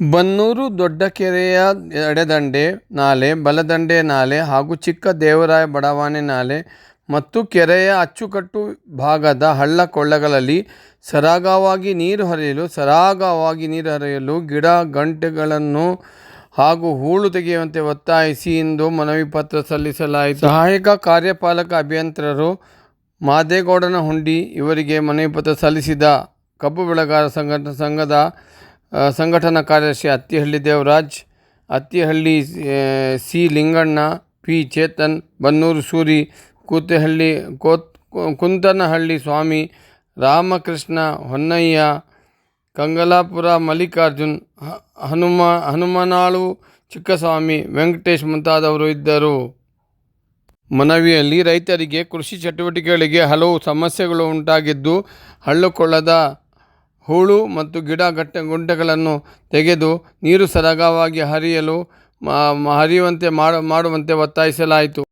ಬನ್ನೂರು ದೊಡ್ಡ ಕೆರೆಯ ಎಡದಂಡೆ ನಾಲೆ, ಬಲದಂಡೆ ನಾಲೆ ಹಾಗೂ ಚಿಕ್ಕ ದೇವರಾಯ ಬಡಾವಣೆ ನಾಲೆ ಮತ್ತು ಕೆರೆಯ ಅಚ್ಚುಕಟ್ಟು ಭಾಗದ ಹಳ್ಳ ಕೊಳ್ಳಗಳಲ್ಲಿ ಸರಾಗವಾಗಿ ನೀರು ಹರಿಯಲು, ಸರಾಗವಾಗಿ ನೀರು ಹರಿಯಲು ಗಿಡ, ಗಂಟೆಗಳನ್ನು ಹಾಗೂ ಹೂಳು ತೆಗೆಯುವಂತೆ ಒತ್ತಾಯಿಸಿ ಇಂದು ಮನವಿ ಪತ್ರ ಸಲ್ಲಿಸಲಾಯಿತು. ಸಹಾಯಕ ಕಾರ್ಯಪಾಲಕ ಅಭಿಯಂತರರು ಮಾದೇಗೌಡನ ಹುಂಡಿ ಇವರಿಗೆ ಮನವಿ ಪತ್ರ ಸಲ್ಲಿಸಿದ ಕಬ್ಬು ಬೆಳೆಗಾರ ಸಂಘಟನಾ ಸಂಘದ ಸಂಘಟನಾ ಕಾರ್ಯದರ್ಶಿ ಅತ್ತಿಹಳ್ಳಿ ದೇವರಾಜ್, ಅತ್ತಿಹಳ್ಳಿ ಸಿ ಲಿಂಗಣ್ಣ, ಪಿ ಚೇತನ್, ಬನ್ನೂರು ಸೂರಿ, ಕೂತಹಳ್ಳಿ, ಕೋತ್, ಕುಂತನಹಳ್ಳಿ ಸ್ವಾಮಿ, ರಾಮಕೃಷ್ಣ ಹೊನ್ನಯ್ಯ, ಕಂಗಲಾಪುರ ಮಲ್ಲಿಕಾರ್ಜುನ್ ಹನುಮ, ಹನುಮನಾಳು ಚಿಕ್ಕಸ್ವಾಮಿ, ವೆಂಕಟೇಶ್ ಮುಂತಾದವರು ಇದ್ದರು. ಮನವಿಯಲ್ಲಿ ರೈತರಿಗೆ ಕೃಷಿ ಚಟುವಟಿಕೆಗಳಿಗೆ ಹಲವು ಸಮಸ್ಯೆಗಳು ಉಂಟಾಗಿದ್ದು ಹಳ್ಳುಕೊಳ್ಳದ ಹೂಳು ಮತ್ತು ಗಿಡ ಗಟ್ಟ ಗುಂಟೆಗಳನ್ನು ತೆಗೆದು ನೀರು ಸರಾಗವಾಗಿ ಹರಿಯಲು ಹರಿಯುವಂತೆ ಮಾಡು ಮಾಡುವಂತೆ ಒತ್ತಾಯಿಸಲಾಯಿತು.